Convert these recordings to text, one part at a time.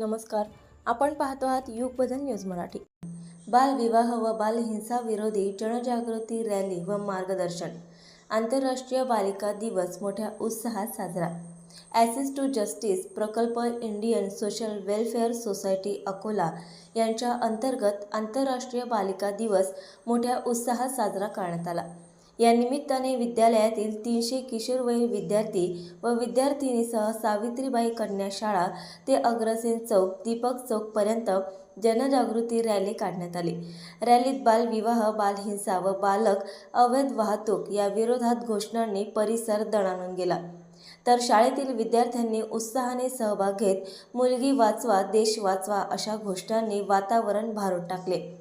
नमस्कार. आपण पाहतो आहात युग बदल न्यूज मराठी. बालविवाह व बालहिंसा विरोधी जनजागृती रॅली व मार्गदर्शन. आंतरराष्ट्रीय बालिका दिवस मोठ्या उत्साहात साजरा. ॲसेस टू जस्टिस प्रकल्प Indian social welfare society Akola यांच्या अंतर्गत आंतरराष्ट्रीय बालिका दिवस मोठ्या उत्साहात साजरा करण्यात आला. या निमित्ताने विद्यालयातील तीनशे किशोरवयीन विद्यार्थी व विद्यार्थिनीसह सावित्रीबाई कन्या शाळा ते अग्रसेन चौक दीपक चौकपर्यंत जनजागृती रॅली काढण्यात आली. रॅलीत बालविवाह बालहिंसा व बालक अवैध वाहतूक या विरोधात घोषणांनी परिसर दणाणून गेला. तर शाळेतील विद्यार्थ्यांनी उत्साहाने सहभाग घेत मुलगी वाचवा देश वाचवा अशा घोषणांनी वातावरण भारून टाकले.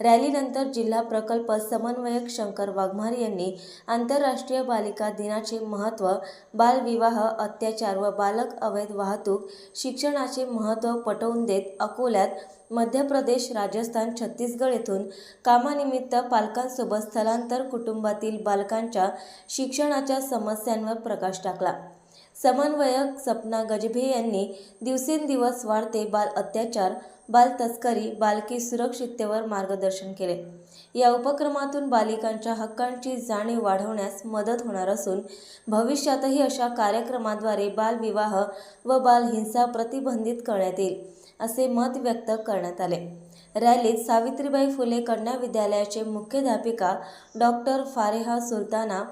रॅलीनंतर जिल्हा प्रकल्प समन्वयक शंकर वाघमारे यांनी आंतरराष्ट्रीय बालिका दिनाचे महत्त्व बालविवाह अत्याचार व बालक अवैध वाहतूक शिक्षणाचे महत्त्व पटवून देत अकोल्यात मध्य प्रदेश राजस्थान छत्तीसगड येथून कामानिमित्त पालकांसोबत स्थलांतर कुटुंबातील बालकांच्या शिक्षणाच्या समस्यांवर प्रकाश टाकला. समन्वयक सपना गजभे यांनी दिवसेंदिवस वाढते बाल अत्याचार बाल तस्करी बालकी सुरक्षिततेवर मार्गदर्शन केले. या उपक्रमातून बालिकांच्या हक्कांची जाणीव वाढवण्यास मदत होणार असून भविष्यातही अशा कार्यक्रमाद्वारे बालविवाह व बालहिंसा प्रतिबंधित करण्यात येईल असे मत व्यक्त करण्यात आले. रॅलीत सावित्रीबाई फुले कन्या विद्यालयाचे मुख्याध्यापिका डॉक्टर फारेहा सुलताना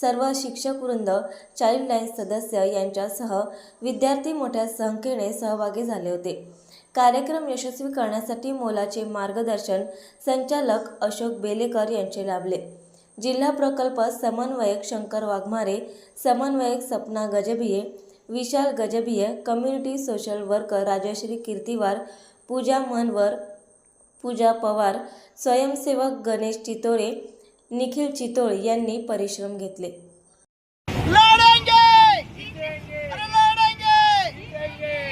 सर्व शिक्षकवृंद चाइल्डलाईन सदस्य यांच्यासह विद्यार्थी मोठ्या संख्येने सहभागी झाले होते. कार्यक्रम यशस्वी करण्यासाठी मोलाचे मार्गदर्शन संचालक अशोक बेलेकर यांचे लाभले. जिल्हा प्रकल्प समन्वयक शंकर वाघमारे समन्वयक Sapna Gajbhiye Vishal Gajbhiye community social worker Rajshree Kirtiwar Pooja Manwar Pooja Pawar स्वयंसेवक गणेश चितोळे निखिल चितोळे यांनी परिश्रम घेतले. लड़ेंगे लड़ेंगे